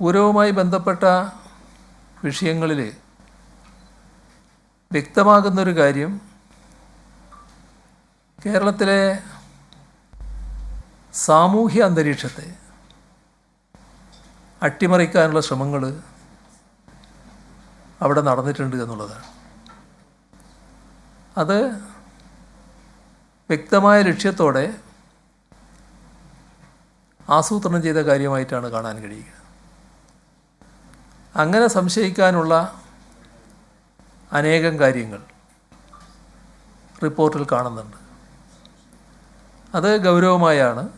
പൂരവുമായി ബന്ധപ്പെട്ട വിഷയങ്ങളിൽ വ്യക്തമാകുന്നൊരു കാര്യം കേരളത്തിലെ സാമൂഹ്യ അന്തരീക്ഷത്തെ അട്ടിമറിക്കാനുള്ള ശ്രമങ്ങൾ അവിടെ നടന്നിട്ടുണ്ട് എന്നുള്ളതാണ്. അത് വ്യക്തമായ ലക്ഷ്യത്തോടെ ആസൂത്രണം ചെയ്ത കാര്യമായിട്ടാണ് കാണാൻ കഴിയുക. അങ്ങനെ സംശയിക്കാനുള്ള അനേകം കാര്യങ്ങൾ റിപ്പോർട്ടിൽ കാണുന്നുണ്ട്. അത് ഗൗരവമായാണ്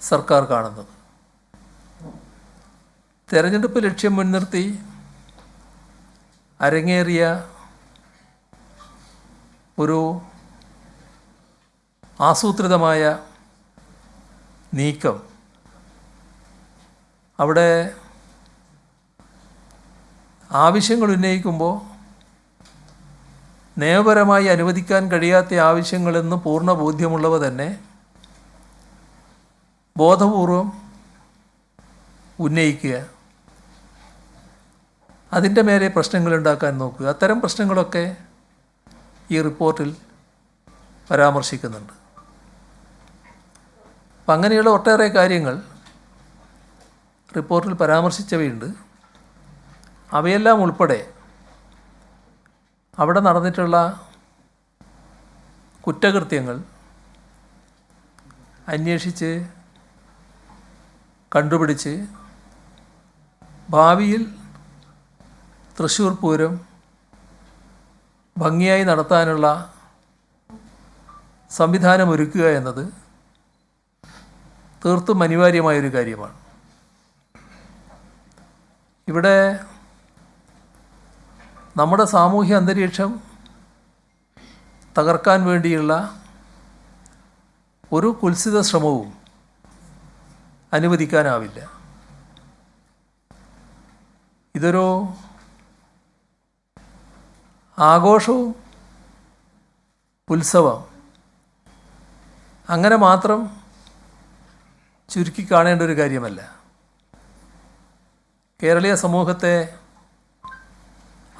സർക്കാർ കാണുന്നത്. തെരഞ്ഞെടുപ്പ് ലക്ഷ്യം മുൻനിർത്തി അരങ്ങേറിയ ഒരു ആസൂത്രിതമായ നീക്കം അവിടെ ആവശ്യങ്ങൾ ഉന്നയിക്കുമ്പോൾ നിയമപരമായി അനുവദിക്കാൻ കഴിയാത്ത ആവശ്യങ്ങളെന്ന് പൂർണ ബോധ്യമുള്ളവ തന്നെ ബോധപൂർവം ഉന്നയിക്കുക. അതിന്റെ മേലെ പ്രശ്നങ്ങൾ ഉണ്ടാക്കാൻ നോക്കുക. അത്തരം പ്രശ്നങ്ങളൊക്കെ ഈ റിപ്പോർട്ടിൽ പരാമർശിക്കുന്നുണ്ട്. അപ്പം അങ്ങനെയുള്ള ഒട്ടേറെ കാര്യങ്ങൾ റിപ്പോർട്ടിൽ പരാമർശിച്ചവയുണ്ട്. അവയെല്ലാം ഉൾപ്പെടെ അവിടെ നടന്നിട്ടുള്ള കുറ്റകൃത്യങ്ങൾ അന്വേഷിച്ച് കണ്ടുപിടിച്ച് ഭാവിയിൽ തൃശ്ശൂർ പൂരം ഭംഗിയായി നടത്താനുള്ള സംവിധാനമൊരുക്കുക എന്നത് തീർത്തും അനിവാര്യമായൊരു കാര്യമാണ്. ഇവിടെ നമ്മുടെ സാമൂഹ്യ അന്തരീക്ഷം തകർക്കാൻ വേണ്ടിയുള്ള ഒരു കുൽസിത ശ്രമവും അനുവദിക്കാനാവില്ല. ഇതൊരു ആഘോഷവും ഉത്സവം. അങ്ങനെ മാത്രം ചുരുക്കി കാണേണ്ട ഒരു കാര്യമല്ല. കേരളീയ സമൂഹത്തെ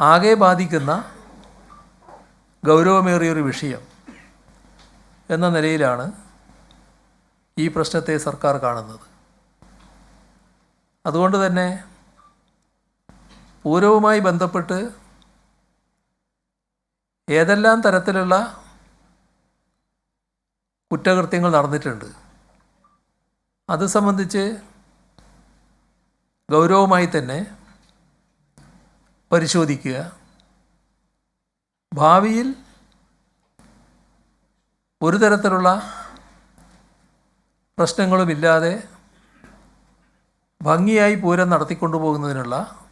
ആകെ ബാധിക്കുന്ന ഗൗരവമേറിയൊരു വിഷയം എന്ന നിലയിലാണ് ഈ പ്രശ്നത്തെ സർക്കാർ കാണുന്നത്. അതുകൊണ്ട് തന്നെ പൂരവുമായി ബന്ധപ്പെട്ട് ഏതെല്ലാം തരത്തിലുള്ള കുറ്റകൃത്യങ്ങൾ നടന്നിട്ടുണ്ട് അത് സംബന്ധിച്ച് ഗൗരവമായി തന്നെ പരിശോധിക്കുക. ഭാവിയിൽ ഒരു തരത്തിലുള്ള പ്രശ്നങ്ങളുമില്ലാതെ ഭംഗിയായി പൂരം നടത്തിക്കൊണ്ടു പോകുന്നതിനുള്ള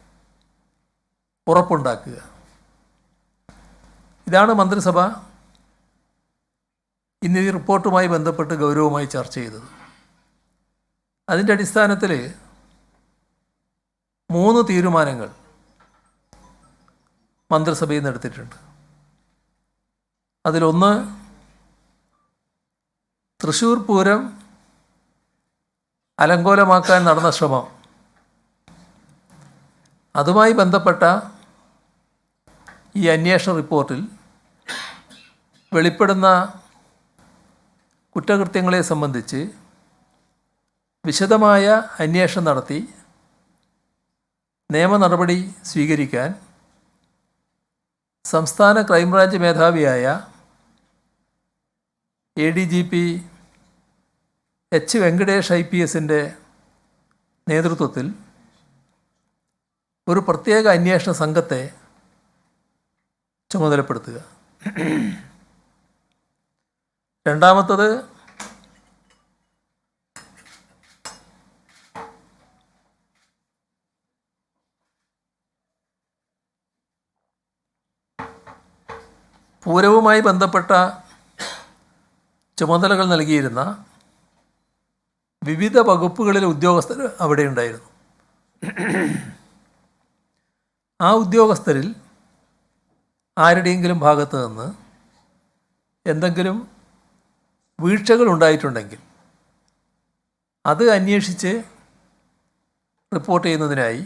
ഉറപ്പുണ്ടാക്കുക. ഇതാണ് മന്ത്രിസഭ ഇന്ന് ഈ റിപ്പോർട്ടുമായി ബന്ധപ്പെട്ട് ഗൗരവമായി ചർച്ച ചെയ്തത്. അതിന്റെ അടിസ്ഥാനത്തിൽ മൂന്ന് തീരുമാനങ്ങൾ മന്ത്രിസഭയിൽ നിന്ന് എടുത്തിട്ടുണ്ട്. അതിലൊന്ന് തൃശ്ശൂർ പൂരം അലങ്കോലമാക്കാൻ നടന്ന ശ്രമം. അതുമായി ബന്ധപ്പെട്ട ഈ അന്വേഷണ റിപ്പോർട്ടിൽ വെളിപ്പെടുന്ന കുറ്റകൃത്യങ്ങളെ സംബന്ധിച്ച് വിശദമായ അന്വേഷണം നടത്തി നിയമ നടപടി സ്വീകരിക്കാൻ സംസ്ഥാന ക്രൈംബ്രാഞ്ച് മേധാവിയായ A D G P H Venkatesh I P എസിന്റെ നേതൃത്വത്തിൽ ഒരു പ്രത്യേക അന്വേഷണ സംഘത്തെ ചുമതലപ്പെടുത്തുക. രണ്ടാമത്തത് പൂരവുമായി ബന്ധപ്പെട്ട ചുമതലകൾ നൽകിയിരുന്ന വിവിധ വകുപ്പുകളിലെ ഉദ്യോഗസ്ഥർ അവിടെ ഉണ്ടായിരുന്നു. ആ ഉദ്യോഗസ്ഥരിൽ ആരുടെയെങ്കിലും ഭാഗത്ത് നിന്ന് എന്തെങ്കിലും വീഴ്ചകൾ ഉണ്ടായിട്ടുണ്ടെങ്കിൽ അത് അന്വേഷിച്ച് റിപ്പോർട്ട് ചെയ്യുന്നതിനായി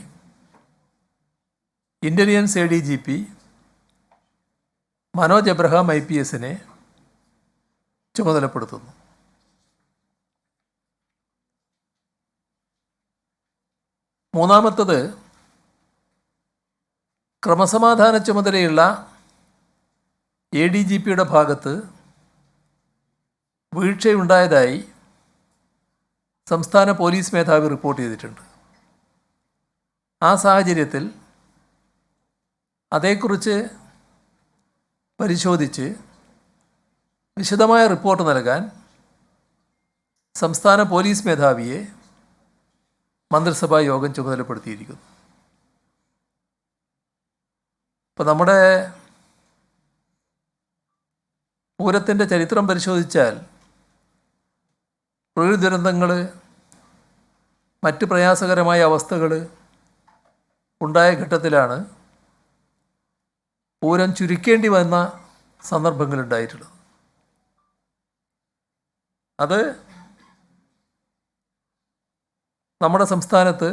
intelligence A D G P Manoj Abraham I P എസിനെ ചുമതലപ്പെടുത്തുന്നു. മൂന്നാമത്തത് ക്രമസമാധാന ചുമതലയുള്ള എ ഡി ജി പിയുടെ ഭാഗത്ത് വീഴ്ചയുണ്ടായതായി സംസ്ഥാന പോലീസ് മേധാവി റിപ്പോർട്ട് ചെയ്തിട്ടുണ്ട്. ആ സാഹചര്യത്തിൽ അതേക്കുറിച്ച് പരിശോധിച്ച് വിശദമായ റിപ്പോർട്ട് നൽകാൻ സംസ്ഥാന പോലീസ് മേധാവിയെ മന്ത്രിസഭാ യോഗം ചുമതലപ്പെടുത്തിയിരിക്കുന്നു. ഇപ്പം നമ്മുടെ പൂരത്തിന്റെ ചരിത്രം പരിശോധിച്ചാൽ തൊഴിൽ ദുരന്തങ്ങൾ മറ്റ് പ്രയാസകരമായ അവസ്ഥകൾ ഉണ്ടായ ഘട്ടത്തിലാണ് പൂരം ചുരുക്കേണ്ടി വന്ന സന്ദർഭങ്ങളുണ്ടായിട്ടുള്ളത് അത് നമ്മുടെ സംസ്ഥാനത്ത്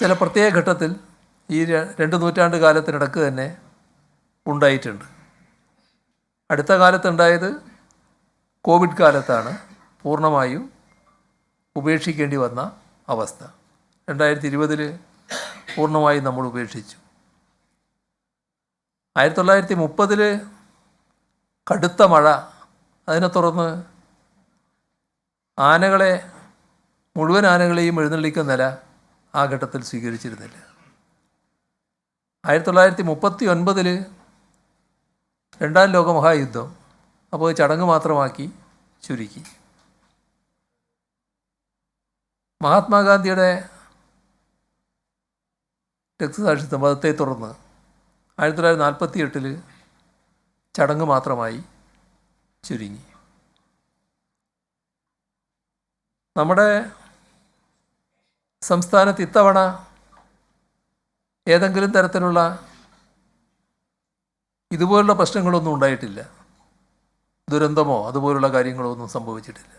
ചില പ്രത്യേക ഘട്ടത്തിൽ ഈ രണ്ട് നൂറ്റാണ്ട് കാലത്തിനിടക്ക് തന്നെ ഉണ്ടായിട്ടുണ്ട്. അടുത്ത കാലത്തുണ്ടായത് കോവിഡ് കാലത്താണ് പൂർണമായും ഉപേക്ഷിക്കേണ്ടി വന്ന അവസ്ഥ. രണ്ടായിരത്തി ഇരുപതിൽ പൂർണമായും നമ്മൾ ഉപേക്ഷിച്ചു. ആയിരത്തി തൊള്ളായിരത്തി മുപ്പതിൽ കടുത്ത മഴ. അതിനെ തുടർന്ന് ആനകളെ മുഴുവൻ ആനകളെയും എഴുന്നള്ളിക്കുന്ന നില ആ ഘട്ടത്തിൽ സ്വീകരിച്ചിരുന്നില്ല. ആയിരത്തി തൊള്ളായിരത്തി മുപ്പത്തി ഒൻപതിൽ രണ്ടാം ലോക മഹായുദ്ധം അപ്പോൾ ചടങ്ങ് മാത്രമാക്കി ചുരുക്കി. മഹാത്മാഗാന്ധിയുടെ രക്തസാക്ഷിത്വം മതത്തെ തുടർന്ന് ആയിരത്തി തൊള്ളായിരത്തി നാൽപ്പത്തി എട്ടിൽ ചടങ്ങ് മാത്രമായി ചുരുങ്ങി. നമ്മുടെ സംസ്ഥാനത്ത് ഇത്തവണ ഏതെങ്കിലും തരത്തിലുള്ള ഇതുപോലുള്ള പ്രശ്നങ്ങളൊന്നും ഉണ്ടായിട്ടില്ല. ദുരന്തമോ അതുപോലുള്ള കാര്യങ്ങളോ ഒന്നും സംഭവിച്ചിട്ടില്ല.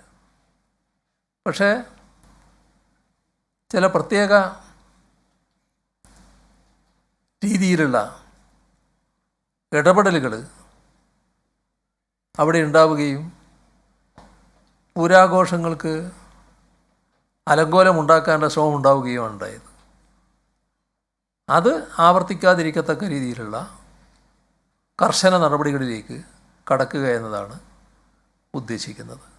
പക്ഷേ ചില പ്രത്യേക രീതിയിലുള്ള ഇടപെടലുകൾ അവിടെ ഉണ്ടാവുകയും പൂരാഘോഷങ്ങൾക്ക് അലങ്കോലമുണ്ടാക്കാനുള്ള ശ്രമം ഉണ്ടാവുകയും ഉണ്ടായത്. അത് ആവർത്തിക്കാതിരിക്കത്തക്ക രീതിയിലുള്ള കർശന നടപടികളിലേക്ക് കടക്കുക എന്നതാണ് ഉദ്ദേശിക്കുന്നത്.